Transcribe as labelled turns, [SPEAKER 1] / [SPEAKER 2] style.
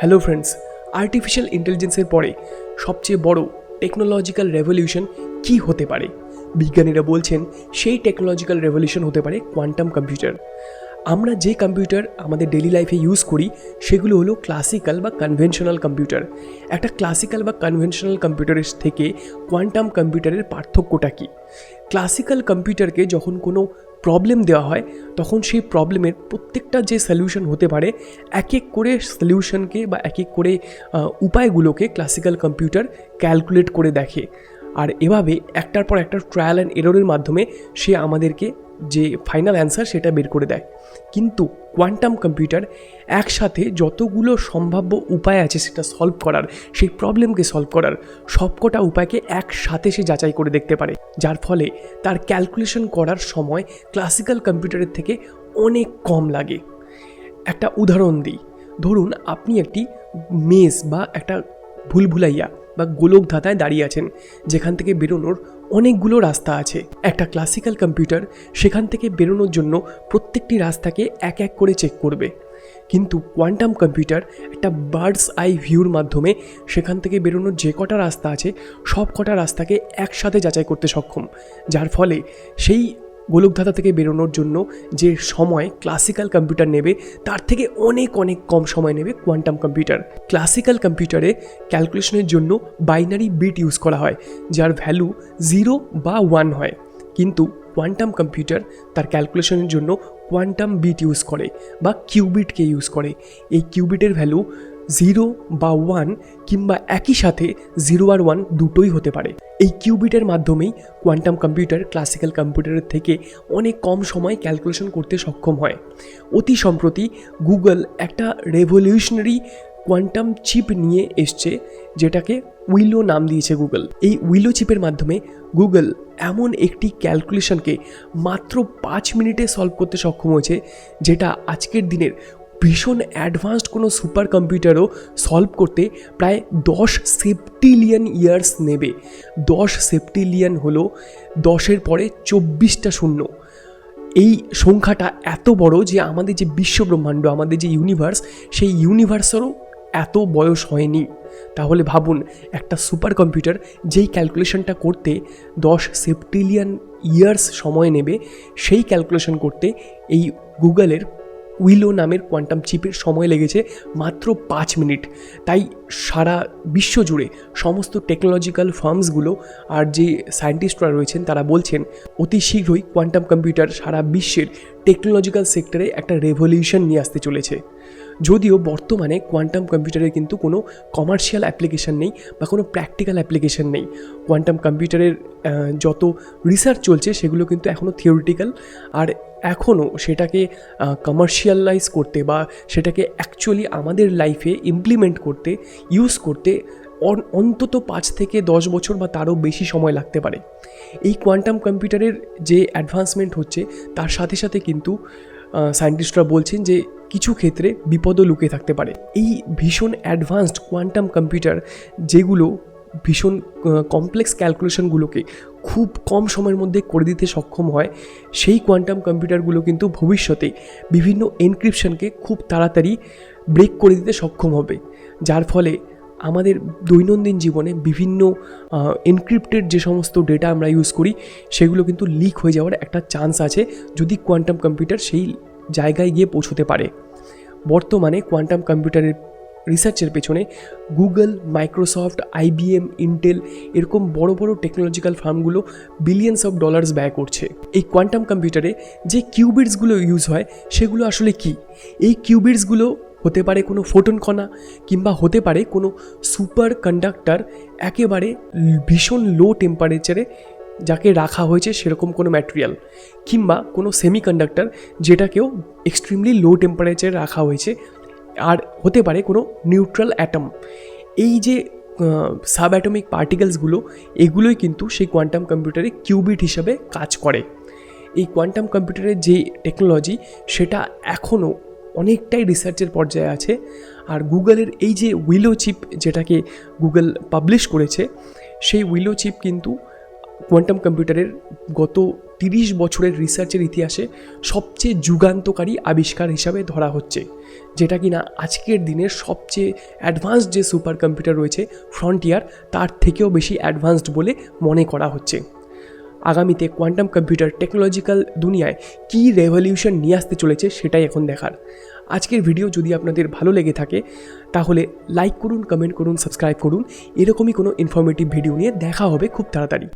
[SPEAKER 1] Hello friends artificial ইন্টেলিজেন্সের পরে সবচেয়ে বড় টেকনোলজিক্যাল রেভলিউশন কি হতে পারে? বিজ্ঞানীরা বলছেন সেই টেকনোলজিক্যাল রেভলিউশন হতে পারে কোয়ান্টাম কম্পিউটার আমরা যে কম্পিউটার আমাদের ডেলি লাইফে ইউজ করি, সেগুলো হলো ক্লাসিক্যাল বা কনভেনশনাল কম্পিউটার একটা ক্লাসিক্যাল বা কনভেনশনাল কম্পিউটারের থেকে কোয়ান্টাম কম্পিউটারের পার্থক্যটা কী? ক্লাসিক্যাল কম্পিউটারকে যখন কোনো প্রবলেম দেওয়া হয়, তখন সেই প্রবলেমের প্রত্যেকটা যে সলিউশন হতে পারে, এক এক করে সলিউশনকে বা এক এক করে উপায়গুলোকে ক্লাসিক্যাল কম্পিউটার ক্যালকুলেট করে দেখে। আর এভাবে একটার পর একটা ট্রায়াল অ্যান্ড এররের মাধ্যমে সে আমাদেরকে যে ফাইনাল অ্যান্সার সেটা বের করে দেয়। কিন্তু কোয়ান্টাম কম্পিউটার একসাথে যতগুলো সম্ভাব্য উপায় আছে সেটা সলভ করার, সেই প্রবলেমকে সলভ করার সবকটা উপায়কে একসাথে সে যাচাই করে দেখতে পারে। যার ফলে তার ক্যালকুলেশন করার সময় ক্লাসিক্যাল কম্পিউটারের থেকে অনেক কম লাগে। একটা উদাহরণ দিই। ধরুন আপনি একটি মেস বা একটা ভুলভুলাইয়া বা গোলক ধাঁধায় দাঁড়িয়ে আছেন, যেখান থেকে বেরোনোর অনেকগুলো রাস্তা আছে। একটা ক্লাসিক্যাল কম্পিউটার সেখান থেকে বেরোনোর জন্য প্রত্যেকটি রাস্তাকে এক এক করে চেক করবে। কিন্তু কোয়ান্টাম কম্পিউটার একটা বার্ডস আই ভিউর মাধ্যমে সেখান থেকে বেরোনোর যে কটা রাস্তা আছে, সব কটা রাস্তাকে একসাথে যাচাই করতে সক্ষম। যার ফলে সেই গোলকধাতা থেকে বেরোনোর জন্য যে সময় ক্লাসিক্যাল কম্পিউটার নেবে, তার থেকে অনেক অনেক কম সময় নেবে কোয়ান্টাম কম্পিউটার ক্লাসিক্যাল কম্পিউটারে ক্যালকুলেশনের জন্য বাইনারি বিট ইউজ করা হয়, যার ভ্যালু জিরো বা ওয়ান হয়। কিন্তু কোয়ান্টাম কম্পিউটার তার ক্যালকুলেশনের জন্য কোয়ান্টাম বিট ইউজ করে বা কিউবিটকে ইউজ করে। এই কিউবিটের ভ্যালু জিরো বা ওয়ান কিংবা একই সাথে জিরো আর ওয়ান দুটোই হতে পারে। এই কিউবিটের মাধ্যমেই কোয়ান্টাম কম্পিউটার ক্লাসিক্যাল কম্পিউটারের থেকে অনেক কম সময় ক্যালকুলেশন করতে সক্ষম হয়। অতি সম্প্রতি গুগল একটা রেভলিউশনারি কোয়ান্টাম চিপ নিয়ে এসছে, যেটাকে উইলো নাম দিয়েছে গুগল এই উইলো চিপের মাধ্যমে গুগল এমন একটি ক্যালকুলেশনকে মাত্র পাঁচ মিনিটে সলভ করতে সক্ষম হয়েছে, যেটা আজকের দিনের ভীষণ অ্যাডভান্সড কোনো সুপার কম্পিউটারও সলভ করতে প্রায় দশ সেপ্টিলিয়ন ইয়ার্স নেবে। দশ সেপ্টিলিয়ন হলো দশের পরে চব্বিশটা শূন্য। এই সংখ্যাটা এত বড় যে আমাদের যে বিশ্বব্রহ্মাণ্ড, আমাদের যে ইউনিভার্স সেই ইউনিভার্সেরও এত বয়স হয়নি। তাহলে ভাবুন, একটা সুপার কম্পিউটার যেই ক্যালকুলেশনটা করতে দশ সেপ্টিলিয়ন ইয়ার্স সময় নেবে, সেই ক্যালকুলেশন করতে এই গুগলের উইলো নামের কোয়ান্টাম চিপের সময় লেগেছে মাত্র পাঁচ মিনিট। তাই সারা বিশ্ব জুড়ে সমস্ত টেকনোলজিক্যাল ফার্মসগুলো আর যে সায়েন্টিস্টরা রয়েছেন তারা বলছেন, অতি শীঘ্রই কোয়ান্টাম কম্পিউটার সারা বিশ্বের টেকনোলজিক্যাল সেক্টরে একটা রেভলিউশন নিয়ে আসতে চলেছে। যদিও বর্তমানে কোয়ান্টাম কম্পিউটারের কিন্তু কোনো কমার্শিয়াল অ্যাপ্লিকেশন নেই বা কোনো প্র্যাকটিক্যাল অ্যাপ্লিকেশন নেই। কোয়ান্টাম কম্পিউটারের যত রিসার্চ চলছে সেগুলো কিন্তু এখনও থিওরিটিক্যাল আর এখনও সেটাকে কমার্শিয়ালাইজ করতে বা সেটাকে অ্যাকচুয়ালি আমাদের লাইফে ইমপ্লিমেন্ট করতে ইউজ করতে অন- অন্তত পাঁচ থেকে দশ বছর বা তারও বেশি সময় লাগতে পারে। এই কোয়ান্টাম কম্পিউটারের যে অ্যাডভান্সমেন্ট হচ্ছে, তার সাথে সাথে কিন্তু সায়েন্টিস্টরা বলছেন যে কিছু ক্ষেত্রে বিপদও লুকিয়ে থাকতে পারে। এই ভীষণ অ্যাডভান্সড কোয়ান্টাম কম্পিউটার যেগুলো ভীষণ কমপ্লেক্স ক্যালকুলেশনগুলোকে খুব কম সময়ের মধ্যে করে দিতে সক্ষম হয়। সেই কোয়ান্টাম কম্পিউটারগুলো কিন্তু ভবিষ্যতে বিভিন্ন এনক্রিপশনকে খুব তাড়াতাড়ি ব্রেক করে দিতে সক্ষম হবে। যার ফলে আমাদের দৈনন্দিন জীবনে বিভিন্ন এনক্রিপ্টেড যে সমস্ত ডেটা আমরা ইউজ করি, সেগুলো কিন্তু লিক হয়ে যাওয়ার একটা চান্স আছে যদি কোয়ান্টাম কম্পিউটার সেই জায়গায় গিয়ে পৌঁছতে পারে। বর্তমানে কোয়ান্টাম কম্পিউটারের রিসার্চের পেছনে গুগল মাইক্রোসফট আইবিএম ইন্টেল এরকম বড় বড় টেকনোলজিক্যাল ফার্মগুলো বিলিয়ন্স অফ ডলার্স ব্যয় করছে। এই কোয়ান্টাম কম্পিউটারে যে কিউবিটসগুলো ইউজ হয়, সেগুলো আসলে কি? এই কিউবিটসগুলো হতে পারে কোনো ফোটন কণা কিংবা হতে পারে কোনো সুপার কন্ডাক্টর একেবারে ভীষণ লো টেম্পারেচারে যাকে রাখা হয়েছে সেরকম কোনো ম্যাটেরিয়াল কিংবা কোনো সেমি কন্ডাক্টর যেটাকেও এক্সট্রিমলি লো টেম্পারেচারে রাখা হয়েছে আর হতে পারে কোনো নিউট্রাল অ্যাটম এই যে সাব অ্যাটমিক পার্টিকেলসগুলো এগুলোই কিন্তু সেই কোয়ান্টাম কম্পিউটারে কিউবিট হিসাবে কাজ করে। এই কোয়ান্টাম কম্পিউটারের যে টেকনোলজি সেটা এখনও অনেকটাই রিসার্চের পর্যায়ে আছে। আর গুগলের এই যে উইলো চিপ যেটাকে গুগল পাবলিশ করেছে, সেই উইলো চিপ কিন্তু কোয়ান্টাম কম্পিউটারের গত তিরিশ বছরের রিসার্চের ইতিহাসে সবচেয়ে যুগান্তকারী আবিষ্কার হিসাবে ধরা হচ্ছে, যেটা কিনা আজকের দিনের সবচেয়ে অ্যাডভান্সড যে সুপার কম্পিউটার রয়েছে ফ্রন্টিয়ার তার থেকেও বেশি অ্যাডভান্সড বলে মনে করা হচ্ছে। আগামীতে কোয়ান্টাম কম্পিউটার টেকনোলজিক্যাল দুনিয়ায় কী রেভলিউশন নিয়ে আসতে চলেছে সেটাই এখন দেখার। আজকের ভিডিও যদি আপনাদের ভালো লেগে থাকে, তাহলে লাইক করুন কমেন্ট করুন সাবস্ক্রাইব করুন। এরকমই কোনো ইনফরমেটিভ ভিডিও নিয়ে দেখা হবে খুব তাড়াতাড়ি।